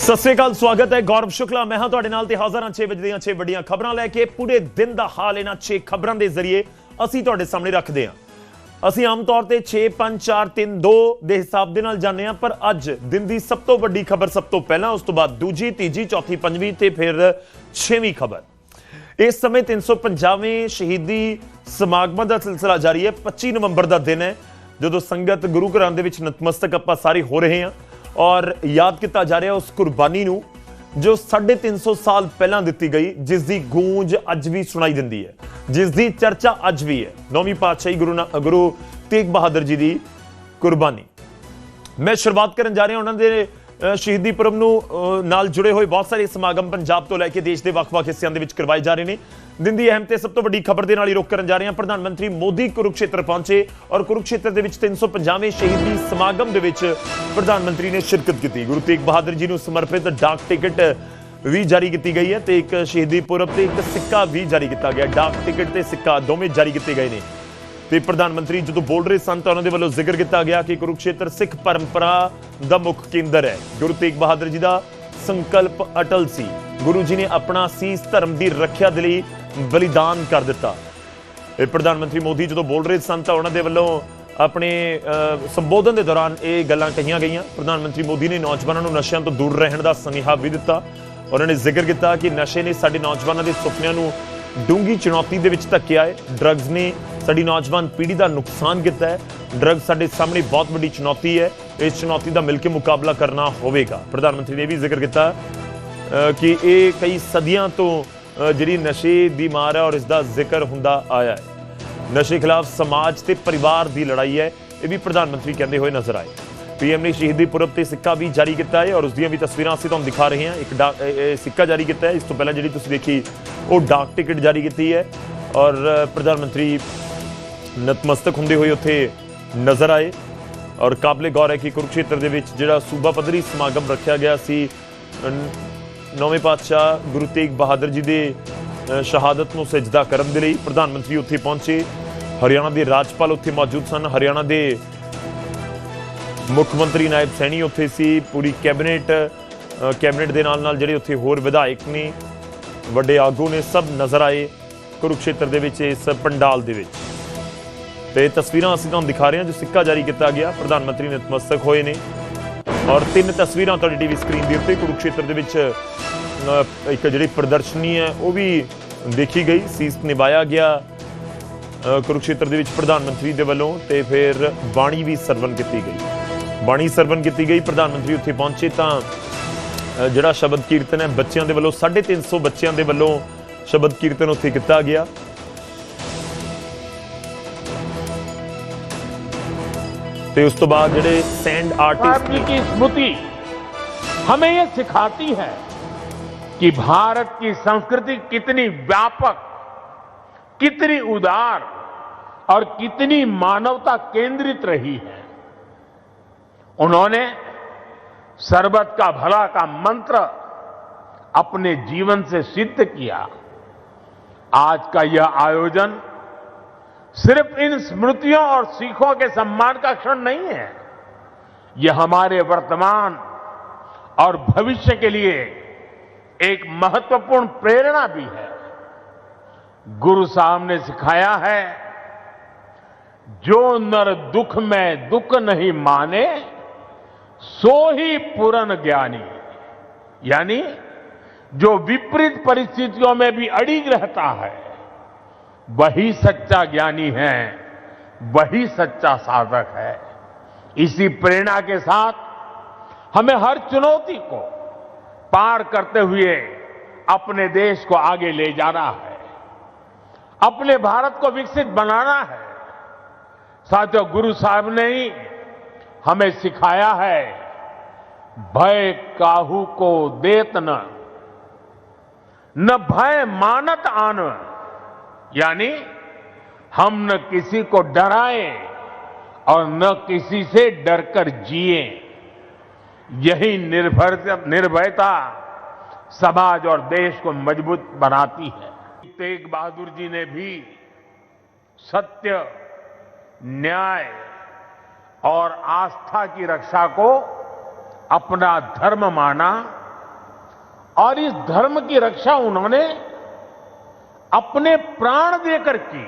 ਸਤਿ ਸ੍ਰੀ ਅਕਾਲ, ਸਵਾਗਤ ਹੈ। ਗੌਰਵ ਸ਼ੁਕਲਾ, ਮੈਂ ਹਾਂ ਤੁਹਾਡੇ ਨਾਲ ਤੇ ਹਾਜ਼ਰ ਹਾਂ 6 ਵਜੇ ਦੀਆਂ 6 ਵੱਡੀਆਂ ਖਬਰਾਂ ਲੈ ਕੇ। ਪੂਰੇ ਦਿਨ ਦਾ ਹਾਲ ਇਹਨਾਂ 6 ਖਬਰਾਂ ਦੇ ਜ਼ਰੀਏ ਅਸੀਂ ਤੁਹਾਡੇ ਸਾਹਮਣੇ ਰੱਖਦੇ ਹਾਂ। ਅਸੀਂ ਆਮ ਤੌਰ ਤੇ 6 5 4 3 2 ਦੇ ਹਿਸਾਬ ਦੇ ਨਾਲ ਜਾਂਦੇ ਹਾਂ, ਪਰ ਅੱਜ ਦਿਨ ਦੀ ਸਭ ਤੋਂ ਵੱਡੀ ਖਬਰ ਸਭ ਤੋਂ ਪਹਿਲਾਂ, ਉਸ ਤੋਂ ਬਾਅਦ ਦੂਜੀ, ਤੀਜੀ, ਚੌਥੀ, ਪੰਜਵੀਂ ਤੇ ਫਿਰ ਛੇਵੀਂ ਖਬਰ। ਇਸ ਸਮੇਂ 350ਵੇਂ ਸ਼ਹੀਦੀ ਸਮਾਗਮਾਂ ਦਾ ਸਿਲਸਿਲਾ ਜਾਰੀ ਹੈ। 25 ਨਵੰਬਰ ਦਾ ਦਿਨ ਹੈ, ਜਦੋਂ ਸੰਗਤ ਗੁਰੂ ਘਰਾਂ ਦੇ ਵਿੱਚ ਨਤਮਸਤਕ ਆਪਾਂ ਸਾਰੇ ਹੋ ਰਹੇ ਹਾਂ। ਔਰ ਯਾਦ ਕੀਤਾ ਜਾ ਰਿਹਾ ਉਸ ਕੁਰਬਾਨੀ ਨੂੰ, ਜੋ 350 ਸਾਲ ਪਹਿਲਾਂ ਦਿੱਤੀ ਗਈ ਜਿਸ ਦੀ ਗੂੰਜ ਅੱਜ ਵੀ ਸੁਣਾਈ ਦਿੰਦੀ ਹੈ। ਜਿਸ ਦੀ ਚਰਚਾ ਅੱਜ ਵੀ ਹੈ। ਨੌਵੀਂ ਪਾਤਸ਼ਾਹੀ ਗੁਰੂ ਨਾ- ਗੁਰੂ ਤੇਗ ਬਹਾਦਰ ਜੀ ਦੀ ਕੁਰਬਾਨੀ। ਮੈਂ ਸ਼ੁਰੂਆਤ ਕਰਨ ਜਾ ਰਿਹਾ ਉਹਨਾਂ ਦੇ ਸ਼ਹੀਦੀ ਪੁਰਬ ਨੂੰ ਨਾਲ ਜੁੜੇ ਹੋਏ ਬਹੁਤ ਸਾਰੇ ਸਮਾਗਮ ਪੰਜਾਬ ਤੋਂ ਲੈ ਕੇ ਦੇਸ਼ ਦੇ ਵੱਖ-ਵੱਖ ਹਿੱਸਿਆਂ ਦੇ ਵਿੱਚ ਕਰਵਾਏ ਜਾ ਰਹੇ ਨੇ। ਦਿਨ ਦੀ ਅਹਿਮ ਤੇ ਸਭ ਤੋਂ ਵੱਡੀ ਖਬਰ ਦੇ ਨਾਲ ਹੀ ਰੁਕ ਕਰਨ ਜਾ ਰਹੇ ਹਾਂ। ਪ੍ਰਧਾਨ ਮੰਤਰੀ ਮੋਦੀ ਕੁਰੂਕਸ਼ੇਤਰ ਪਹੁੰਚੇ ਔਰ ਕੁਰੂਕਸ਼ੇਤਰ ਦੇ ਵਿੱਚ 350ਵੇਂ ਸ਼ਹੀਦੀ ਸਮਾਗਮ ਦੇ ਵਿੱਚ ਪ੍ਰਧਾਨ ਮੰਤਰੀ ਨੇ ਸ਼ਿਰਕਤ ਕੀਤੀ। ਗੁਰੂ ਤੇਗ ਬਹਾਦਰ ਜੀ ਨੂੰ ਸਮਰਪਿਤ ਡਾਕ ਟਿਕਟ ਵੀ ਜਾਰੀ ਕੀਤੀ ਗਈ ਹੈ ਤੇ ਇੱਕ ਸ਼ਹੀਦੀ ਪੁਰਬ ਤੇ ਇੱਕ ਸਿੱਕਾ ਵੀ ਜਾਰੀ ਕੀਤਾ ਗਿਆ। ਡਾਕ ਟਿਕਟ ਤੇ ਸਿੱਕਾ ਦੋਵੇਂ ਜਾਰੀ ਕੀਤੇ ਗਏ ਨੇ। ਤੇ ਪ੍ਰਧਾਨ ਮੰਤਰੀ ਜਦੋਂ ਬੋਲ ਰਹੇ ਸਨ ਤਾਂ ਉਹਨਾਂ ਦੇ ਵੱਲੋਂ ਜ਼ਿਕਰ ਕੀਤਾ ਗਿਆ ਕਿ ਕੁਰੂਕਸ਼ੇਤਰ ਸਿੱਖ ਪਰੰਪਰਾ ਦਾ ਮੁੱਖ ਕੇਂਦਰ ਹੈ। ਗੁਰੂ ਤੇਗ ਬਹਾਦਰ ਜੀ ਦਾ ਸੰਕਲਪ ਅਟਲ ਸੀ। ਗੁਰੂ ਜੀ ਨੇ ਆਪਣਾ ਸੀਸ ਧਰਮ ਦੀ ਰੱਖਿਆ ਦੇ ਲਈ ਬਲੀਦਾਨ ਕਰ ਦਿੱਤਾ। ਇਹ ਪ੍ਰਧਾਨ ਮੰਤਰੀ ਮੋਦੀ ਜਦੋਂ ਬੋਲ ਰਹੇ ਸਨ ਤਾਂ ਉਹਨਾਂ ਦੇ ਵੱਲੋਂ ਆਪਣੇ ਸੰਬੋਧਨ ਦੇ ਦੌਰਾਨ ਇਹ ਗੱਲਾਂ ਕਹੀਆਂ ਗਈਆਂ। ਪ੍ਰਧਾਨ ਮੰਤਰੀ ਮੋਦੀ ਨੇ ਨੌਜਵਾਨਾਂ ਨੂੰ ਨਸ਼ਿਆਂ ਤੋਂ ਦੂਰ ਰਹਿਣ ਦਾ ਸੁਨੇਹਾ ਵੀ ਦਿੱਤਾ। ਉਹਨਾਂ ਨੇ ਜ਼ਿਕਰ ਕੀਤਾ ਕਿ ਨਸ਼ੇ ਨੇ ਸਾਡੇ ਨੌਜਵਾਨਾਂ ਦੇ ਸੁਪਨਿਆਂ ਨੂੰ ਡੂੰਗੀ ਚੁਣੌਤੀ ਦੇ ਵਿੱਚ ਧੱਕਿਆ ਹੈ। ਡਰੱਗਸ ਨੇ ਸਾਡੀ ਨੌਜਵਾਨ ਪੀੜ੍ਹੀ ਦਾ ਨੁਕਸਾਨ ਕੀਤਾ ਹੈ। ਡਰੱਗ ਸਾਡੇ ਸਾਹਮਣੇ ਬਹੁਤ ਵੱਡੀ ਚੁਣੌਤੀ ਹੈ। ਇਸ ਚੁਣੌਤੀ ਦਾ ਮਿਲ ਕੇ ਮੁਕਾਬਲਾ ਕਰਨਾ ਹੋਵੇਗਾ। ਪ੍ਰਧਾਨ ਮੰਤਰੀ ਨੇ ਇਹ ਵੀ ਜ਼ਿਕਰ ਕੀਤਾ ਕਿ ਇਹ ਕਈ ਸਦੀਆਂ ਤੋਂ ਜਿਹੜੀ ਨਸ਼ੇ ਦੀ ਮਾਰ ਹੈ ਔਰ ਇਸ ਦਾ ਜ਼ਿਕਰ ਹੁੰਦਾ ਆਇਆ ਹੈ। ਨਸ਼ੇ ਖਿਲਾਫ ਸਮਾਜ ਤੇ ਪਰਿਵਾਰ ਦੀ ਲੜਾਈ ਹੈ। ਇਹ ਵੀ ਪ੍ਰਧਾਨ ਮੰਤਰੀ ਕਹਿੰਦੇ ਹੋਏ ਨਜ਼ਰ ਆਏ। ਪੀਐਮ ਨੇ ਸ਼ਹੀਦੀ ਪੁਰਬ ਤੇ ਸਿੱਕਾ ਵੀ ਜਾਰੀ ਕੀਤਾ ਹੈ ਔਰ ਉਸ ਦੀਆਂ ਵੀ ਤਸਵੀਰਾਂ ਅਸੀਂ ਤੁਹਾਨੂੰ ਦਿਖਾ ਰਹੇ ਹਾਂ। ਇੱਕ ਡਾਕ- ਸਿੱਕਾ ਜਾਰੀ ਕੀਤਾ ਹੈ। ਇਸ ਤੋਂ ਪਹਿਲਾਂ ਜਿਹੜੀ ਤੁਸੀਂ ਦੇਖੀ, ਉਹ ਡਾਕ ਟਿਕਟ ਜਾਰੀ ਕੀਤੀ ਹੈ। ਔਰ ਪ੍ਰਧਾਨ ਮੰਤਰੀ ਨਤਮਸਤਕ ਹੁੰਦੇ ਹੋਏ ਉੱਥੇ ਨਜ਼ਰ ਆਏ ਔਰ ਕਾਬਲੇ ਗੌਰ ਹੈ ਕਿ ਕੁਰੂਕਸ਼ੇਤਰ ਦੇ ਵਿੱਚ ਜਿਹੜਾ ਸੂਬਾ ਪੱਧਰੀ ਸਮਾਗਮ ਰੱਖਿਆ ਗਿਆ ਸੀ ਨੌਵੇਂ ਪਾਤਸ਼ਾਹ ਗੁਰੂ ਤੇਗ ਬਹਾਦਰ ਜੀ ਦੇ ਸ਼ਹਾਦਤ ਨੂੰ ਸਜਦਾ ਕਰਨ ਦੇ ਲਈ ਪ੍ਰਧਾਨ ਮੰਤਰੀ ਉੱਥੇ ਪਹੁੰਚੇ। ਹਰਿਆਣਾ ਦੇ ਰਾਜਪਾਲ ਉੱਥੇ ਮੌਜੂਦ ਸਨ। ਹਰਿਆਣਾ ਦੇ ਮੁੱਖ ਮੰਤਰੀ ਨਾਇਬ ਸੈਣੀ ਉੱਥੇ ਸੀ। ਪੂਰੀ ਕੈਬਨਿਟ ਕੈਬਨਿਟ ਦੇ ਨਾਲ ਨਾਲ ਜਿਹੜੇ ਉੱਥੇ ਹੋਰ ਵਿਧਾਇਕ ਨੇ, ਵੱਡੇ ਆਗੂ ਨੇ, ਸਭ ਨਜ਼ਰ ਆਏ ਕੁਰੂਕਸ਼ੇਤਰ ਦੇ ਵਿੱਚ, ਇਸ ਪੰਡਾਲ ਦੇ ਵਿੱਚ। ਤੇ ਤਸਵੀਰਾਂ ਅਸੀਂ ਤੁਹਾਨੂੰ ਦਿਖਾ ਰਹੇ ਹਾਂ ਜੋ ਸਿੱਕਾ ਜਾਰੀ ਕੀਤਾ ਗਿਆ। ਪ੍ਰਧਾਨ ਮੰਤਰੀ ਨਤਮਸਤਕ ਹੋਏ ਨੇ। ਔਰ ਤਿੰਨ ਤਸਵੀਰਾਂ ਤੁਹਾਡੀ ਟੀਵੀ ਸਕਰੀਨ ਦੇ ਉੱਤੇ। ਕੁਰੂਕਸ਼ੇਤਰ ਦੇ ਵਿੱਚ ਇੱਕ ਜਿਹੜੀ ਪ੍ਰਦਰਸ਼ਨੀ ਹੈ, ਉਹ ਵੀ ਦੇਖੀ ਗਈ। ਸੀਸ ਨਿਭਾਇਆ ਗਿਆ। ਕੁਰੂਕਸ਼ੇਤਰ ਦੇ ਵਿੱਚ ਪ੍ਰਧਾਨ ਮੰਤਰੀ ਦੇ ਵੱਲੋਂ ਤੇ ਫਿਰ ਬਾਣੀ ਵੀ ਸਰਵਨ ਕੀਤੀ ਗਈ। ਬਾਣੀ ਸਰਵਨ ਕੀਤੀ ਗਈ। ਪ੍ਰਧਾਨ ਮੰਤਰੀ ਉੱਥੇ ਪਹੁੰਚੇ ਤਾਂ ਜਿਹੜਾ ਸ਼ਬਦ ਕੀਰਤਨ ਹੈ, ਬੱਚਿਆਂ ਦੇ ਵੱਲੋਂ 350 ਬੱਚਿਆਂ ਦੇ ਵੱਲੋਂ ਸ਼ਬਦ ਕੀਰਤਨ ਉੱਥੇ ਕੀਤਾ ਗਿਆ। ਤੇ ਉਸ ਤੋਂ ਬਾਅਦ ਜਿਹੜੇ ਸੈਂਡ ਆਰਟਿਸਟ आपकी की स्मृति हमें ये सिखाती है कि भारत की संस्कृति कितनी व्यापक कितनी उदार और कितनी मानवता केंद्रित रही है उन्होंने सरबत का भला का मंत्र अपने जीवन से सिद्ध किया आज का यह आयोजन सिर्फ़ इन स्मृतियों और सीखों के सम्मान का क्षण नहीं है। यह हमारे वर्तमान और भविष्य के लिए एक महत्वपूर्ण प्रेरणा भी है। गुरु साहब ने सिखाया है, जो नर दुख में दुख नहीं माने, सो ही पूर्ण ज्ञानी। यानी जो विपरीत परिस्थितियों में भी अड़िग रहता है वही सच्चा ज्ञानी है, वही सच्चा साधक है। इसी प्रेरणा के साथ हमें हर चुनौती को पार करते हुए अपने देश को आगे ले जाना है, अपने भारत को विकसित बनाना है। साथियों, गुरु साहब ने ही हमें सिखाया है, भय काहू को देत न भय मानत आन। यानी हम न किसी को डराए और न किसी से डरकर जिए। यही निर्भर निर्भयता समाज और देश को मज़बूत बनाती है। तेग बहादुर जी ने भी सत्य, न्याय और आस्था की रक्षा को अपना धर्म माना और इस धर्म की रक्षा उन्होंने अपने प्राण देकर की।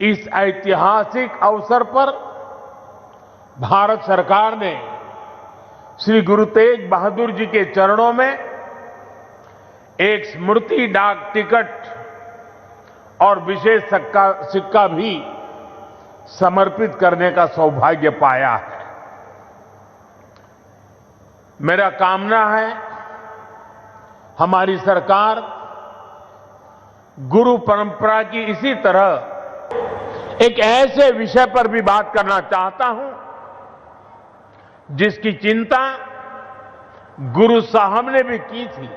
इस ऐतिहासिक अवसर पर भारत सरकार ने श्री गुरु तेग बहादुर जी के चरणों में एक स्मृति डाक टिकट और विशेष सिक्का सिक्का भी समर्पित करने का सौभाग्य पाया है। मेरा कामना है, हमारी सरकार गुरु परंपरा की इसी तरह एक ऐसे विषय पर भी बात करना चाहता हूँ, जिसकी चिंता गुरु साहब ने भी की थी।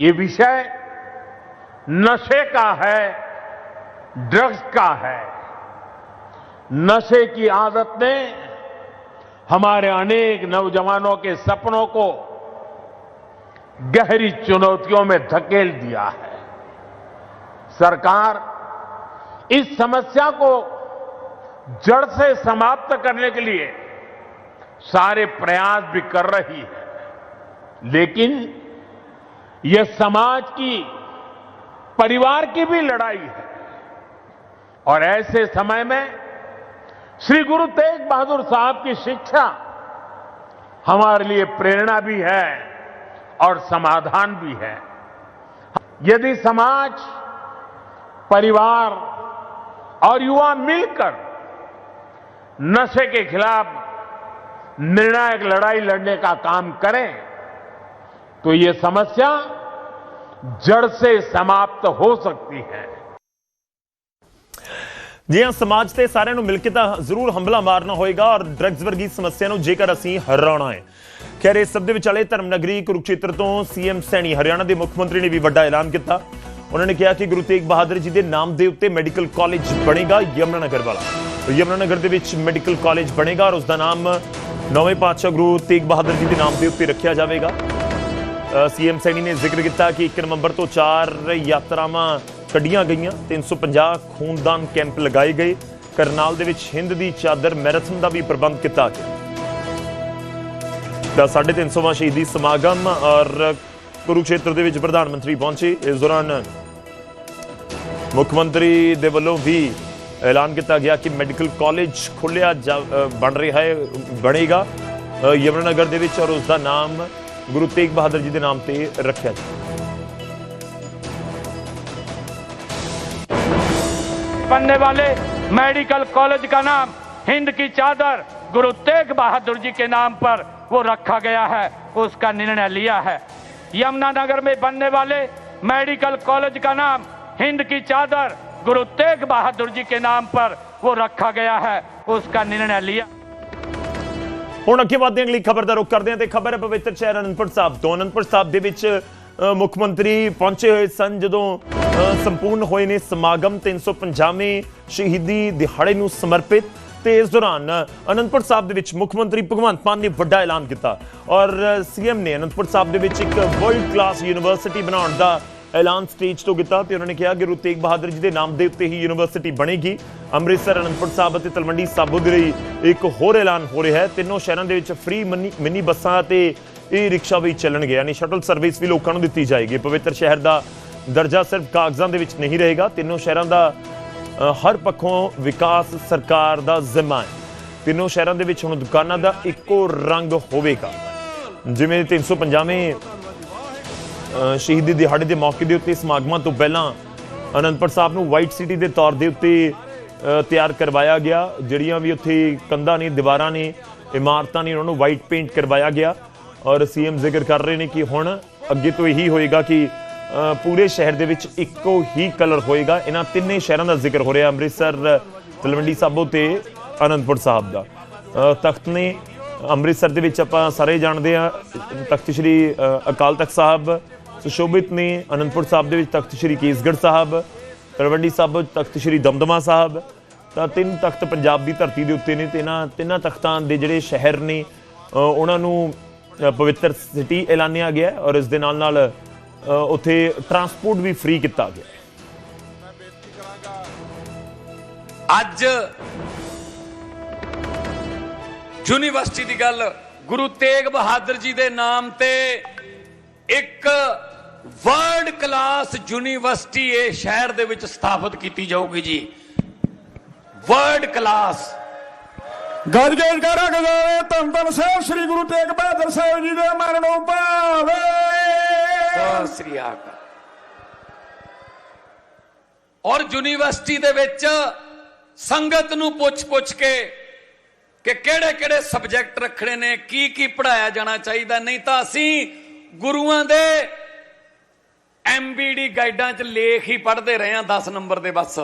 ये विषय नशे का है, ड्रग्स का है। नशे की आदत ने हमारे अनेक नौजवानों के सपनों को गहरी चुनौतियों में धकेल दिया है। सरकार इस समस्या को जड़ से समाप्त करने के लिए सारे प्रयास भी कर रही है। लेकिन यह समाज की, परिवार की भी लड़ाई है। और ऐसे समय में श्री गुरु तेग बहादुर साहब की शिक्षा हमारे लिए प्रेरणा भी है और समाधान भी है। यदि समाज परिवार और युवा मिलकर नशे के खिलाफ निर्णायक लड़ाई लड़ने का काम करें तो ये समस्या जड़ से समाप्त हो सकती है ਜੀ ਹਾਂ ਸਮਾਜ ਤੇ ਸਾਰਿਆਂ ਨੂੰ ਮਿਲ ਕੇ ਤਾਂ ਜ਼ਰੂਰ ਹੰਬਲਾ ਮਾਰਨਾ ਹੋਏਗਾ ਔਰ ਡਰੱਗਸ ਵਰਗੀ ਸਮੱਸਿਆ ਨੂੰ ਜੇਕਰ ਅਸੀਂ ਹਰਾਉਣਾ ਹੈ ਖੈਰ ਇਸ ਸਭ ਦੇ ਵਿਚਾਲੇ ਧਰਮਨਗਰੀ ਕੁਰੂਕਸ਼ੇਤਰ ਤੋਂ ਸੀਐਮ ਸੈਣੀ ਹਰਿਆਣਾ ਦੇ ਮੁੱਖ ਮੰਤਰੀ ਨੇ ਵੀ ਵੱਡਾ ਐਲਾਨ ਕੀਤਾ ਉਹਨਾਂ ਨੇ ਕਿਹਾ ਕਿ ਗੁਰੂ ਤੇਗ ਬਹਾਦਰ ਜੀ ਦੇ ਨਾਮ ਦੇ ਉੱਤੇ ਮੈਡੀਕਲ ਕਾਲਜ ਬਣੇਗਾ, ਯਮੁਨਾਨਗਰ ਵਾਲਾ। ਯਮੁਨਾਨਗਰ ਦੇ ਵਿੱਚ ਮੈਡੀਕਲ ਕਾਲਜ ਬਣੇਗਾ ਔਰ ਉਸ ਦਾ ਨਾਮ ਨੌਵੇਂ ਪਾਤਸ਼ਾਹ ਗੁਰੂ ਤੇਗ ਬਹਾਦਰ ਜੀ ਦੇ ਨਾਮ ਦੇ ਉੱਤੇ ਰੱਖਿਆ ਜਾਵੇਗਾ। ਸੀਐਮ ਸੈਣੀ ਨੇ ਜ਼ਿਕਰ ਕੀਤਾ ਕਿ 1 ਨਵੰਬਰ ਤੋਂ 4 ਯਾਤਰਾਵਾਂ ਕੱਢੀਆਂ ਗਈਆਂ। 350 ਖੂਨਦਾਨ ਕੈਂਪ ਲਗਾਏ ਗਏ। ਕਰਨਾਲ ਦੇ ਵਿੱਚ ਹਿੰਦ ਦੀ ਚਾਦਰ ਮੈਰਾਥਨ ਦਾ ਵੀ ਪ੍ਰਬੰਧ ਕੀਤਾ ਗਿਆ। ਦਾ 350ਵਾਂ ਸ਼ਹੀਦੀ ਸਮਾਗਮ ਔਰ ਕੁਰੂਕਸ਼ੇਤਰ ਦੇ ਵਿੱਚ ਪ੍ਰਧਾਨ ਮੰਤਰੀ ਪਹੁੰਚੇ। ਇਸ ਦੌਰਾਨ ਮੁੱਖ ਮੰਤਰੀ ਦੇ ਵੱਲੋਂ ਵੀ ਐਲਾਨ ਕੀਤਾ ਗਿਆ ਕਿ ਮੈਡੀਕਲ ਕਾਲਜ ਖੁੱਲਿਆ ਜਾ- ਅ, ਬਣ ਰਿਹਾ ਹੈ ਬਣੇਗਾ ਅ, ਯਮੁਨਾਨਗਰ ਦੇ ਵਿੱਚ ਔਰ ਉਸ ਦਾ ਨਾਮ ਗੁਰੂ ਤੇਗ ਬਹਾਦਰ ਜੀ ਦੇ ਨਾਮ ਤੇ ਰੱਖਿਆ ਜਾਵੇ बनने वाले मेडिकल कॉलेज का नाम हिंद की चादर गुरु तेग बहादुर जी के नाम पर वो रखा गया है उसका निर्णय लिया है यमुनानगर में बनने वाले मेडिकल कॉलेज का नाम हिंद की चादर गुरु तेग बहादुर जी के नाम पर वो रखा गया है उसका निर्णय लिया ਹੁਣ ਅੱਗੇ ਵਧਦੇ ਹਾਂ ਅਗਲੀ ਖਬਰ ਦਾ ਰੁਖ ਕਰਦੇ ਹਾਂ ਤੇ ਖਬਰ ਹੈ ਪਵਿੱਤਰ ਸ਼ਹਿਰ ਅਨੰਦਪੁਰ ਸਾਹਿਬ ਤੋਂ ਅਨੰਦਪੁਰ ਸਾਹਿਬ ਦੇ ਵਿੱਚ ਅ, ਮੁੱਖ ਮੰਤਰੀ ਪਹੁੰਚੇ ਹੋਏ ਸਨ ਜਦੋਂ ਅ, ਸੰਪੂਰਨ ਹੋਏ ਨੇ ਸਮਾਗਮ 350ਵੇਂ ਸ਼ਹੀਦੀ ਦਿਹਾੜੇ ਨੂੰ ਸਮਰਪਿਤ ਤੇ ਇਸ ਦੌਰਾਨ ਅਨੰਦਪੁਰ ਸਾਹਿਬ ਦੇ ਵਿੱਚ ਮੁੱਖ ਮੰਤਰੀ ਭਗਵੰਤ ਮਾਨ ਨੇ ਵੱਡਾ ਐਲਾਨ ਕੀਤਾ ਔਰ ਸੀਐਮ ਨੇ ਅਨੰਦਪੁਰ ਸਾਹਿਬ ਦੇ ਵਿੱਚ ਇੱਕ ਵਰਲਡ ਕਲਾਸ ਯੂਨੀਵਰਸਿਟੀ ਬਣਾਉਣ ਦਾ ਐਲਾਨ ਸਟੇਜ ਤੋਂ ਕੀਤਾ ਤੇ ਉਹਨਾਂ ਨੇ ਕਿਹਾ ਕਿ ਗੁਰੂ ਤੇਗ ਬਹਾਦਰ ਜੀ ਦੇ ਨਾਮ ਦੇ ਉੱਤੇ ਹੀ ਯੂਨੀਵਰਸਿਟੀ ਬਣੇਗੀ। ਅੰਮ੍ਰਿਤਸਰ ਅਨੰਦਪੁਰ ਸਾਹਿਬ ਅਤੇ ਤਲਵੰਡੀ ਸਾਬੋ ਦੇ ਲਈ ਇੱਕ ਹੋਰ ਐਲਾਨ ਹੋ ਰਿਹਾ ਹੈ। ਤਿੰਨੋਂ ਸ਼ਹਿਰਾਂ ਦੇ ਵਿੱਚ ਫ੍ਰੀ ਮਿੰਨੀ ਬੱਸਾਂ ਤੇ ਇਹ ਰਿਕਸ਼ਾ ਵੀ ਚੱਲਣਗੇ ਯਾਨੀ ਸ਼ਟਲ ਸਰਵਿਸ ਵੀ ਲੋਕਾਂ ਨੂੰ ਦਿੱਤੀ ਜਾਏਗੀ। ਪਵਿੱਤਰ ਸ਼ਹਿਰ ਦਾ ਦਰਜਾ ਸਿਰਫ ਕਾਗਜ਼ਾਂ ਦੇ ਵਿੱਚ ਨਹੀਂ ਰਹੇਗਾ। ਤਿੰਨੋਂ ਸ਼ਹਿਰਾਂ ਦਾ ਹਰ ਪੱਖੋਂ ਵਿਕਾਸ ਸਰਕਾਰ ਦਾ ਜ਼ਿੰਮਾ ਹੈ। ਤਿੰਨੋਂ ਸ਼ਹਿਰਾਂ ਦੇ ਵਿੱਚ ਹੁਣ ਦੁਕਾਨਾਂ ਦਾ ਇੱਕੋ ਰੰਗ ਹੋਵੇਗਾ। ਜਿਵੇਂ 350ਵੇਂ ਅ, ਸ਼ਹੀਦੀ ਦਿਹਾੜੇ ਦੇ ਮੌਕੇ ਦੇ ਉੱਤੇ ਸਮਾਗਮਾਂ ਤੋਂ ਪਹਿਲਾਂ ਅਨੰਦਪੁਰ ਸਾਹਿਬ ਨੂੰ ਵਾਈਟ ਸਿਟੀ ਦੇ ਤੌਰ ਦੇ ਉੱਤੇ ਤਿਆਰ ਕਰਵਾਇਆ ਗਿਆ। ਜਿਹੜੀਆਂ ਵੀ ਉੱਥੇ ਕੰਧਾਂ ਨੇ, ਦੀਵਾਰਾਂ ਨੇ, ਇਮਾਰਤਾਂ ਨੇ, ਉਹਨਾਂ ਨੂੰ ਵਾਈਟ ਪੇਂਟ ਕਰਵਾਇਆ ਗਿਆ। ਔਰ ਸੀਐਮ ਜ਼ਿਕਰ ਕਰ ਰਹੇ ਨੇ ਕਿ ਹੁਣ ਅੱਗੇ ਤੋਂ ਇਹੀ ਹੋਏਗਾ ਕਿ ਪੂਰੇ ਸ਼ਹਿਰ ਦੇ ਵਿੱਚ ਇੱਕੋ ਹੀ ਕਲਰ ਹੋਏਗਾ। ਇਹਨਾਂ ਤਿੰਨੇ ਸ਼ਹਿਰਾਂ ਦਾ ਜ਼ਿਕਰ ਹੋ ਰਿਹਾ ਅੰਮ੍ਰਿਤਸਰ, ਤਲਵੰਡੀ ਸਾਬੋ ਤੇ ਅਨੰਦਪੁਰ ਸਾਹਿਬ ਦਾ। ਤਖਤ ਨੇ ਅੰਮ੍ਰਿਤਸਰ ਦੇ ਵਿੱਚ ਆਪਾਂ ਸਾਰੇ ਜਾਣਦੇ ਆ ਤਖਤ ਸ੍ਰੀ ਅਕਾਲ ਤਖਤ ਸਾਹਿਬ ਸੁਸ਼ੋਭਿਤ ਨੇ ਅਨੰਦਪੁਰ ਸਾਹਿਬ ਦੇ ਵਿੱਚ ਤਖਤ ਸ੍ਰੀ ਕੇਸਗੜ੍ਹ ਸਾਹਿਬ, ਤਲਵੰਡੀ ਸਾਹਿਬ ਤਖਤ ਸ੍ਰੀ ਦਮਦਮਾ ਸਾਹਿਬ, ਤਾਂ ਤਿੰਨ ਤਖਤ ਪੰਜਾਬ ਦੀ ਧਰਤੀ ਦੇ ਉੱਤੇ ਨੇ ਤੇ ਇਹਨਾਂ ਤਿੰਨਾਂ ਤਖਤਾਂ ਦੇ ਜਿਹੜੇ ਸ਼ਹਿਰ ਨੇ ਉਹਨਾਂ ਨੂੰ ਪਵਿੱਤਰ ਸਿਟੀ ਐਲਾਨਿਆ ਗਿਆ ਔਰ ਇਸ ਦੇ ਨਾਲ ਨਾਲ ਉੱਥੇ ਟਰਾਂਸਪੋਰਟ ਵੀ ਫ੍ਰੀ ਕੀਤਾ ਗਿਆ। ਅੱਜ ਯੂਨੀਵਰਸਿਟੀ ਦੀ ਗੱਲ, ਗੁਰੂ ਤੇਗ ਬਹਾਦਰ ਜੀ ਦੇ ਨਾਮ ਤੇ ਇੱਕ ਵਰਲਡ ਕਲਾਸ ਯੂਨੀਵਰਸਿਟੀ ਇਹ ਸ਼ਹਿਰ ਦੇ ਵਿੱਚ ਸਥਾਪਿਤ ਕੀਤੀ ਜਾਊਗੀ ਜੀ। World class. ਗੱਜ ਕੇ ਜਕਾਰਾ ਗਜ਼ਾਵੇ ਧੰਨ ਧੰਨ ਸਾਹਿਬ ਸ੍ਰੀ ਗੁਰੂ ਤੇਗ ਬਹਾਦਰ ਸਾਹਿਬ ਜੀ ਦੇ ਮਰਨੋਂ ਭਾਵੇ। ਸਤਿ ਸ੍ਰੀ ਅਕਾਲ। ਔਰ ਯੂਨੀਵਰਸਿਟੀ ਦੇ ਵਿੱਚ ਸੰਗਤ ਨੂੰ ਪੁੱਛ-ਪੁੱਛ ਕੇ ਕਿ ਕਿਹੜੇ-ਕਿਹੜੇ ਸਬਜੈਕਟ ਰੱਖਣੇ ਨੇ ਕੀ ਕੀ ਪੜਾਇਆ ਜਾਣਾ ਚਾਹੀਦਾ ਨਹੀਂ ਤਾਂ ਅਸੀਂ ਗੁਰੂਆਂ ਦੇ ਐਮਬੀਡੀ ਗਾਈਡਾਂ 'ਚ ਲੇਖ ਹੀ ਪੜ੍ਹਦੇ ਰਹੇ ਹਾਂ 10 ਨੰਬਰ ਦੇ ਬਸ।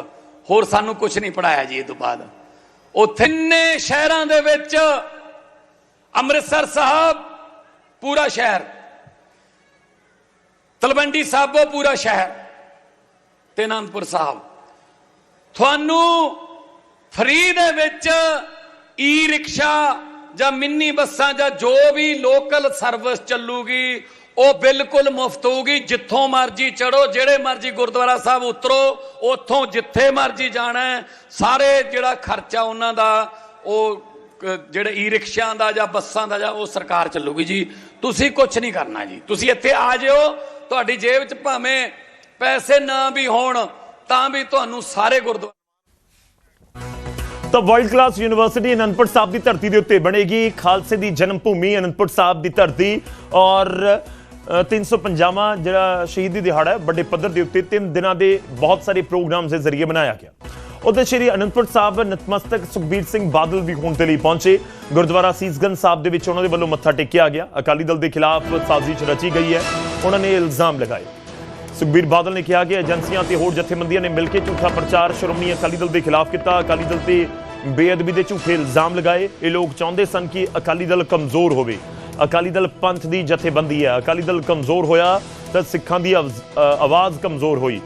ਹੋਰ ਸਾਨੂੰ ਕੁਝ ਨਹੀਂ ਪੜਾਇਆ ਜੀ ਇਹ ਤੋਂ ਬਾਅਦ। ਉਹ ਤਿੰਨੇ ਸ਼ਹਿਰਾਂ ਦੇ ਵਿੱਚ ਅੰਮ੍ਰਿਤਸਰ ਸਾਹਿਬ, ਪੂਰਾ ਸ਼ਹਿਰ। ਤਲਵੰਡੀ ਸਾਬੋ, ਪੂਰਾ ਸ਼ਹਿਰ। ਤੇ ਅਨੰਦਪੁਰ ਸਾਹਿਬ। ਤੁਹਾਨੂੰ ਫਰੀ ਦੇ ਵਿੱਚ ਈ ਰਿਕਸ਼ਾ ਜਾਂ ਮਿੰਨੀ ਬੱਸਾਂ ਜਾਂ ਜੋ ਵੀ ਲੋਕਲ ਸਰਵਿਸ ਚੱਲੂਗੀ ਉਹ ਬਿਲਕੁਲ ਮੁਫਤ ਹੋਊਗੀ। ਜਿੱਥੋਂ ਮਰਜ਼ੀ ਚੜੋ ਜਿਹੜੇ ਮਰਜ਼ੀ ਗੁਰਦੁਆਰਾ ਸਾਹਿਬ ਉਤਰੋ, ਉੱਥੋਂ ਜਿੱਥੇ ਮਰਜ਼ੀ ਜਾਣਾ ਸਾਰੇ ਜਿਹੜਾ ਖਰਚਾ ਉਹਨਾਂ ਦਾ, ਉਹ ਜਿਹੜੇ ਈ ਰਿਕਸ਼ਿਆਂ ਦਾ ਜਾਂ ਬੱਸਾਂ ਦਾ ਜਾਂ ਉਹ ਸਰਕਾਰ ਚੱਲੂਗੀ ਜੀ। ਤੁਸੀਂ ਕੁਝ ਨਹੀਂ ਕਰਨਾ ਜੀ। ਤੁਸੀਂ ਇੱਥੇ ਆ ਜਿਓ, ਤੁਹਾਡੀ ਜੇਬ 'ਚ ਭਾਵੇਂ ਪੈਸੇ ਨਾ ਵੀ ਹੋਣ, ਤਾਂ ਵੀ ਤੁਹਾਨੂੰ ਸਾਰੇ ਗੁਰਦੁਆਰਾ ਤਾਂ world class university Anandpur Sahib ਦੀ ਧਰਤੀ ਦੇ ਉੱਤੇ ਬਣੇਗੀ। ਖਾਲਸੇ ਦੀ ਜਨਮ ਭੂਮੀ ਅਨੰਦਪੁਰ ਸਾਹਿਬ ਦੀ ਧਰਤੀ ਔਰ 350ਵਾਂ ਜਿਹੜਾ ਸ਼ਹੀਦੀ ਦਿਹਾੜਾ ਹੈ, ਵੱਡੇ ਪੱਧਰ ਦੇ ਉੱਤੇ ਤਿੰਨ ਦਿਨਾਂ ਦੇ ਬਹੁਤ ਸਾਰੇ ਪ੍ਰੋਗਰਾਮਸ ਦੇ ਜ਼ਰੀਏ ਮਨਾਇਆ ਗਿਆ। ਉਧਰ ਸ਼੍ਰੀ ਅਨੰਦਪੁਰ ਸਾਹਿਬ ਨਤਮਸਤਕ ਸੁਖਬੀਰ ਸਿੰਘ ਬਾਦਲ ਵੀ ਹੋਣ ਦੇ ਲਈ ਪਹੁੰਚੇ। ਗੁਰਦੁਆਰਾ ਸੀਸਗੰਜ ਸਾਹਿਬ ਦੇ ਵਿੱਚ ਉਹਨਾਂ ਦੇ ਵੱਲੋਂ ਮੱਥਾ ਟੇਕਿਆ ਗਿਆ। ਅਕਾਲੀ ਦਲ ਦੇ ਖਿਲਾਫ ਸਾਜ਼ਿਸ਼ ਰਚੀ ਗਈ ਹੈ। ਉਹਨਾਂ ਨੇ ਇਲਜ਼ਾਮ ਲਗਾਏ। ਸੁਖਬੀਰ ਬਾਦਲ ਨੇ ਕਿਹਾ ਕਿ ਏਜੰਸੀਆਂ ਤੇ ਹੋਰ ਜਥੇਬੰਦੀਆਂ ਨੇ ਮਿਲ ਕੇ ਝੂਠਾ ਪ੍ਰਚਾਰ ਸ਼੍ਰੋਮਣੀ ਅਕਾਲੀ ਦਲ ਦੇ ਖਿਲਾਫ ਕੀਤਾ। ਅਕਾਲੀ ਦਲ ਤੇ ਬੇਅਦਬੀ ਦੇ ਝੂਠੇ ਇਲਜ਼ਾਮ ਲਗਾਏ। ਇਹ ਲੋਕ ਚਾਹੁੰਦੇ ਸਨ ਕਿ ਅਕਾਲੀ ਦਲ ਕਮਜ਼ੋਰ ਹੋਵੇ। ਅਕਾਲੀ ਦਲ ਪੰਥ ਦੀ ਜਥੇਬੰਦੀ ਹੈ। ਅਕਾਲੀ ਦਲ ਕਮਜ਼ੋਰ ਹੋਇਆ ਤਾਂ ਸਿੱਖਾਂ ਦੀ ਆਵਜ਼- ਆਵਾਜ਼ ਕਮਜ਼ੋਰ ਹੋਈ।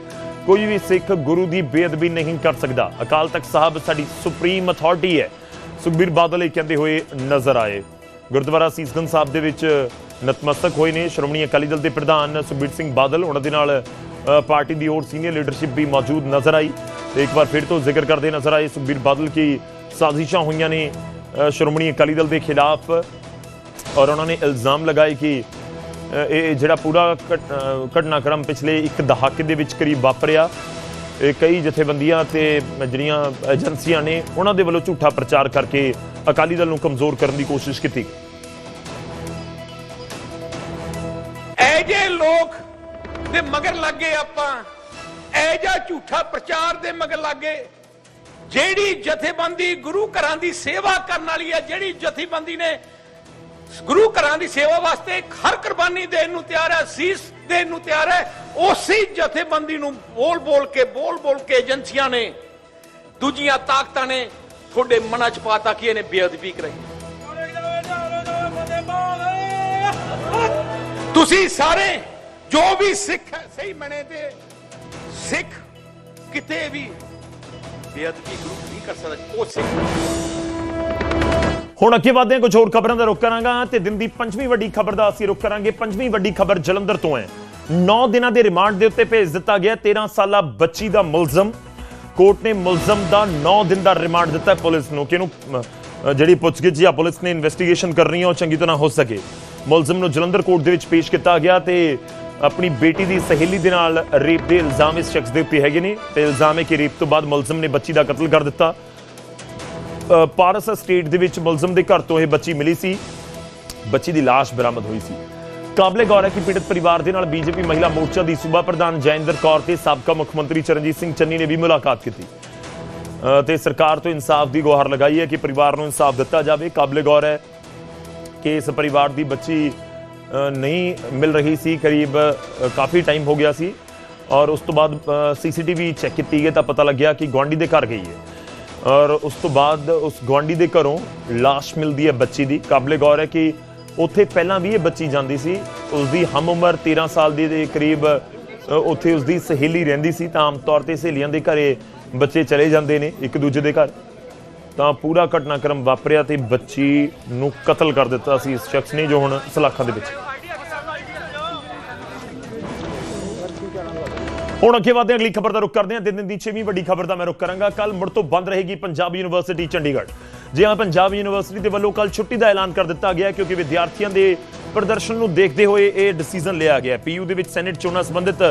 ਕੋਈ ਵੀ ਸਿੱਖ ਗੁਰੂ ਦੀ ਬੇਅਦਬੀ ਨਹੀਂ ਕਰ ਸਕਦਾ। ਅਕਾਲ ਤਖਤ ਸਾਹਿਬ ਸਾਡੀ ਸੁਪਰੀਮ ਅਥਾਰਟੀ ਹੈ। ਸੁਖਬੀਰ ਬਾਦਲ ਇਹ ਕਹਿੰਦੇ ਹੋਏ ਨਜ਼ਰ ਆਏ। ਗੁਰਦੁਆਰਾ ਸੀਸਗੰਜ ਸਾਹਿਬ ਦੇ ਵਿੱਚ ਨਤਮਸਤਕ ਹੋਏ ਨੇ। ਸ਼੍ਰੋਮਣੀ ਅਕਾਲੀ ਦਲ ਦੇ ਪ੍ਰਧਾਨ ਸੁਖਬੀਰ ਸਿੰਘ ਬਾਦਲ, ਉਹਨਾਂ ਦੇ ਨਾਲ ਪਾਰਟੀ ਦੀ ਹੋਰ ਸੀਨੀਅਰ ਲੀਡਰਸ਼ਿਪ ਵੀ ਮੌਜੂਦ ਨਜ਼ਰ ਆਈ। ਤੇ ਇੱਕ ਵਾਰ ਫਿਰ ਤੋਂ ਜ਼ਿਕਰ ਕਰਦੇ ਨਜ਼ਰ ਆਏ ਸੁਖਬੀਰ ਬਾਦਲ ਕੀ ਸਾਜ਼ਿਸ਼ਾਂ ਹੋਈਆਂ ਨੇ ਸ਼੍ਰੋਮਣੀ ਅਕਾਲੀ ਦਲ ਦੇ ਖਿਲਾਫ। ਔਰ ਉਹਨਾਂ ਨੇ ਇਲਜ਼ਾਮ ਲਗਾਏ ਕਿ ਇਹ ਜਿਹੜਾ ਪੂਰਾ ਘਟਨਾਕ੍ਰਮ ਪਿਛਲੇ ਇੱਕ ਦਹਾਕੇ ਦੇ ਵਿੱਚ ਕਰੀਬ ਵਾਪਰਿਆ। ਕਈ ਜਥੇਬੰਦੀਆਂ ਤੇ ਜਿਹੜੀਆਂ ਏਜੰਸੀਆਂ ਨੇ, ਉਹਨਾਂ ਦੇ ਵੱਲੋਂ ਝੂਠਾ ਪ੍ਰਚਾਰ ਕਰਕੇ ਅਕਾਲੀ ਦਲ ਨੂੰ ਕਮਜ਼ੋਰ ਕਰਨ ਦੀ ਕੋਸ਼ਿਸ਼ ਕੀਤੀ। ਗਈ ਐ ਜੇ ਲੋਕ ਦੇ ਮਗਰ ਲੱਗੇ ਆਪਾਂ ਐ ਝੂਠਾ ਪ੍ਰਚਾਰ ਦੇ ਮਗਰ ਲੱਗੇ, ਜਿਹੜੀ ਜਥੇਬੰਦੀ ਗੁਰੂ ਘਰਾਂ ਦੀ ਸੇਵਾ ਕਰਨ ਵਾਲੀ ਹੈ, ਜਿਹੜੀ ਜਥੇਬੰਦੀ ਨੇ ਗੁਰੂ ਘਰਾਂ ਦੀ ਸੇਵਾ ਵਾਸਤੇ ਹਰ ਕੁਰਬਾਨੀ ਦੇਣ ਨੂੰ ਤਿਆਰ ਹੈ ਸੀਸ ਦੇਣ ਨੂੰ ਤਿਆਰ ਹੈ। ਉਸੇ ਜਥੇਬੰਦੀ ਨੂੰ ਬੋਲ ਬੋਲ ਕੇ, ਬੋਲ ਬੋਲ ਕੇ ਏਜੰਸੀਆਂ ਨੇ, ਦੂਜੀਆਂ ਤਾਕਤਾਂ ਨੇ ਤੁਹਾਡੇ ਮਨਾਂ 'ਚ ਪਾਤਾ ਕਿ ਇਹਨੇ ਬੇਅਦਬੀ ਕਰਾਈ। ਤੁਸੀਂ ਸਾਰੇ ਜੋ ਵੀ ਸਿੱਖ ਹੈ, ਸਹੀ ਮਨੇ ਤੇ ਸਿੱਖ ਕਿਤੇ ਵੀ ਬੇਅਦਬੀ ਗੁਰੂ ਨਹੀਂ ਕਰ ਸਕਦਾ, ਉਹ ਸਿੱਖ। ਹੁਣ ਅੱਗੇ ਵਧਦੇ ਹਾਂ, ਕੁਝ ਹੋਰ ਖਬਰਾਂ ਦਾ ਰੁਖ ਕਰਾਂਗਾ ਤੇ ਦਿਨ ਦੀ ਪੰਜਵੀਂ ਵੱਡੀ ਖਬਰ ਦਾ ਅਸੀਂ ਰੁਖ ਕਰਾਂਗੇ। ਪੰਜਵੀਂ ਵੱਡੀ ਖਬਰ ਜਲੰਧਰ ਤੋਂ ਹੈ। 9 ਦਿਨਾਂ ਦੇ ਰਿਮਾਂਡ ਦੇ ਉੱਤੇ ਭੇਜ ਦਿੱਤਾ ਗਿਆ 13 ਸਾਲਾ ਬੱਚੀ ਦਾ ਮੁਲਜ਼ਮ। ਕੋਰਟ ਨੇ ਮੁਲਜ਼ਮ ਦਾ 9 ਦਿਨ ਦਾ ਰਿਮਾਂਡ ਦਿੱਤਾ ਪੁਲਿਸ ਨੂੰ ਕਿ ਇਹਨੂੰ ਜਿਹੜੀ ਪੁੱਛਗਿੱਛ ਜਾਂ ਪੁਲਿਸ ਨੇ ਇਨਵੈਸਟੀਗੇਸ਼ਨ ਕਰਨੀ ਹੈ ਉਹ ਚੰਗੀ ਤਰ੍ਹਾਂ ਹੋ ਸਕੇ। ਮੁਲਜ਼ਮ ਨੂੰ ਜਲੰਧਰ ਕੋਰਟ ਦੇ ਵਿੱਚ ਪੇਸ਼ ਕੀਤਾ ਗਿਆ ਤੇ ਆਪਣੀ ਬੇਟੀ ਦੀ ਸਹੇਲੀ ਦੇ ਨਾਲ ਰੇਪ ਦੇ ਇਲਜ਼ਾਮ ਇਸ ਸ਼ਖਸ ਦੇ ਉੱਤੇ ਹੈਗੇ ਨੇ। ਤੇ ਇਲਜ਼ਾਮ ਹੈ ਕਿ ਰੇਪ ਤੋਂ ਬਾਅਦ ਮੁਲਜ਼ਮ ਨੇ ਬੱਚੀ ਦਾ ਕਤਲ ਕਰ ਦਿੱਤਾ। ਪਾਰਸ ਸਟੇਟ ਦੇ ਵਿੱਚ ਮੁਲਜ਼ਮ ਦੇ ਘਰ ਤੋਂ ਇਹ ਬੱਚੀ ਮਿਲੀ ਸੀ। ਬੱਚੀ ਦੀ ਲਾਸ਼ ਬਰਾਮਦ ਹੋਈ ਸੀ। ਕਾਬਲੇ ਗੌਰ ਹੈ ਕਿ ਪੀੜਤ ਪਰਿਵਾਰ ਦੇ ਨਾਲ ਬੀਜੇਪੀ ਮਹਿਲਾ ਮੋਰਚਾ ਦੀ ਸੂਬਾ ਪ੍ਰਧਾਨ ਜੈਂਦਰ ਕੌਰ ਤੇ ਸਾਬਕਾ ਮੁੱਖ ਮੰਤਰੀ ਚਰਨਜੀਤ ਸਿੰਘ ਚੰਨੀ ਨੇ ਵੀ ਮੁਲਾਕਾਤ ਕੀਤੀ। ਅ, ਤੇ ਸਰਕਾਰ ਤੋਂ ਇਨਸਾਫ ਦੀ ਗੁਹਾਰ ਲਗਾਈ ਹੈ ਕਿ ਪਰਿਵਾਰ ਨੂੰ ਇਨਸਾਫ ਦਿੱਤਾ ਜਾਵੇ। ਕਾਬਲੇ ਗੌਰ ਹੈ ਕਿ ਇਸ ਪਰਿਵਾਰ ਦੀ ਬੱਚੀ ਨਹੀਂ ਮਿਲ ਰਹੀ ਸੀ। ਕਰੀਬ ਕਾਫੀ ਟਾਈਮ ਹੋ ਗਿਆ ਸੀ। ਔਰ ਉਸ ਤੋਂ ਬਾਅਦ ਸੀਸੀਟੀਵੀ ਚੈੱਕ ਕੀਤੀ ਗਈ ਤਾਂ ਪਤਾ ਲੱਗਿਆ ਕਿ ਗੁਆਂਢੀ ਦੇ ਘਰ ਗਈ ਹੈ। ਔਰ ਉਸ ਤੋਂ ਬਾਅਦ ਉਸ ਗੁਆਂਢੀ ਦੇ ਘਰੋਂ ਲਾਸ਼ ਮਿਲਦੀ ਹੈ ਬੱਚੀ ਦੀ। ਕਾਬਲੇ ਗੌਰ ਹੈ ਕਿ ਉੱਥੇ ਪਹਿਲਾਂ ਵੀ ਇਹ ਬੱਚੀ ਜਾਂਦੀ ਸੀ। ਉਸ ਦੀ ਹਮ ਉਮਰ 13 ਸਾਲ ਦੀ ਦੇ ਕਰੀਬ ਅ, ਉੱਥੇ ਉਸ ਦੀ ਸਹੇਲੀ ਰਹਿੰਦੀ ਸੀ। ਤਾਂ ਆਮ ਤੌਰ ਤੇ ਸਹੇਲੀਆਂ ਦੇ ਘਰੇ ਬੱਚੇ ਚਲੇ ਜਾਂਦੇ ਨੇ ਇੱਕ ਦੂਜੇ ਦੇ ਘਰ। ਤਾਂ ਪੂਰਾ ਘਟਨਾਕ੍ਰਮ ਵਾਪਰਿਆ ਤੇ ਬੱਚੀ ਨੂੰ ਕਤਲ ਕਰ ਦਿੱਤਾ ਸੀ ਇਸ ਸ਼ਖਸ ਨੇ ਜੋ ਹੁਣ ਸਲਾਖਾਂ ਦੇ ਵਿੱਚ। ਹੁਣ ਅੱਗੇ ਵਧਦੇ ਹਾਂ, ਅਗਲੀ ਖਬਰ ਦਾ ਰੁਖ ਕਰਦੇ ਹਾਂ। ਦਿਨ ਦਿਨ ਦੀ 6ਵੀਂ ਵੱਡੀ ਖਬਰ ਦਾ ਮੈਂ ਰੁਖ ਕਰਾਂਗਾ। ਕੱਲ ਮੁੜ ਤੋਂ ਬੰਦ ਰਹੇਗੀ ਪੰਜਾਬ ਯੂਨੀਵਰਸਿਟੀ, ਚੰਡੀਗੜ੍ਹ। ਜੀ ਹਾਂ, ਪੰਜਾਬ ਯੂਨੀਵਰਸਿਟੀ ਦੇ ਵੱਲੋਂ ਕੱਲ ਛੁੱਟੀ ਦਾ ਐਲਾਨ ਕਰ ਦਿੱਤਾ ਗਿਆ ਕਿਉਂਕਿ ਵਿਦਿਆਰਥੀਆਂ ਦੇ ਪ੍ਰਦਰਸ਼ਨ ਨੂੰ ਦੇਖਦੇ ਹੋਏ ਇਹ ਡਿਸੀਜਨ ਲਿਆ ਗਿਆ ਪੀਯੂ ਦੇ ਵਿੱਚ ਸੈਨੇਟ ਚੋਣਾਂ ਸੰਬੰਧਿਤ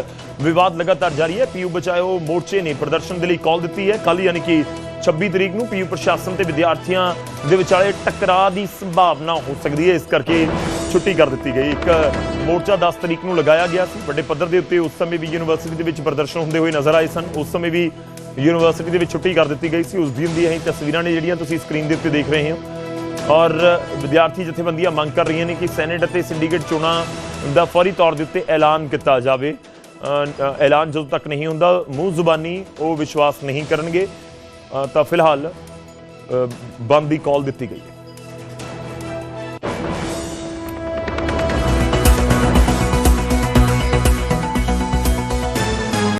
ਵਿਵਾਦ ਲਗਾਤਾਰ ਜਾਰੀ ਹੈ। ਪੀਯੂ ਬਚਾਓ ਮੋਰਚੇ ਨੇ ਪ੍ਰਦਰਸ਼ਨ ਦੇ ਲਈ ਕਾਲ ਦਿੱਤੀ ਹੈ। ਕੱਲ ਯਾਨੀ ਕਿ 26 ਤਰੀਕ ਨੂੰ ਪੀਯੂ ਪ੍ਰਸ਼ਾਸਨ ਤੇ ਵਿਦਿਆਰਥੀਆਂ ਦੇ ਵਿਚਾਲੇ ਟਕਰਾਅ ਦੀ ਸੰਭਾਵਨਾ ਹੋ ਸਕਦੀ ਹੈ। ਇਸ ਕਰਕੇ ਛੁੱਟੀ ਕਰ ਦਿੱਤੀ ਗਈ। ਇੱਕ ਮੋਰਚਾ 10 ਤਰੀਕ ਨੂੰ ਲਗਾਇਆ ਗਿਆ ਸੀ। ਵੱਡੇ ਪੱਧਰ ਦੇ ਉੱਤੇ ਉਸ ਸਮੇਂ ਵੀ ਯੂਨੀਵਰਸਿਟੀ ਦੇ ਵਿੱਚ ਪ੍ਰਦਰਸ਼ਨ ਹੁੰਦੇ ਹੋਏ ਨਜ਼ਰ ਆਏ ਸਨ। ਉਸ ਸਮੇਂ ਵੀ ਯੂਨੀਵਰਸਿਟੀ ਦੇ ਵਿੱਚ ਛੁੱਟੀ ਕਰ ਦਿੱਤੀ ਗਈ ਸੀ। ਉਸ ਦਿਨ ਦੀਆਂ ਹੀ ਤਸਵੀਰਾਂ ਨੇ ਜਿਹੜੀਆਂ ਤੁਸੀਂ ਸਕਰੀਨ ਦੇ ਉੱਤੇ ਦੇਖ ਰਹੇ ਹੋ। ਔਰ ਵਿਦਿਆਰਥੀ ਜਥੇਬੰਦੀਆਂ ਮੰਗ ਕਰ ਰਹੀਆਂ ਨੇ ਕਿ ਸੈਨੇਟ ਅਤੇ ਸਿੰਡੀਕੇਟ ਚੋਣਾਂ ਦਾ ਫੌਰੀ ਤੌਰ ਦੇ ਉੱਤੇ ਐਲਾਨ ਕੀਤਾ ਜਾਵੇ। ਐਲਾਨ ਜਦੋਂ ਤੱਕ ਨਹੀਂ ਹੁੰਦਾ ਮੂੰਹ ਜ਼ੁਬਾਨੀ ਉਹ ਵਿਸ਼ਵਾਸ ਨਹੀਂ ਕਰਨਗੇ। ਤਾਂ ਫਿਲਹਾਲ ਅ, ਬੰਦ ਦੀ ਕਾਲ ਦਿੱਤੀ ਗਈ ਹੈ।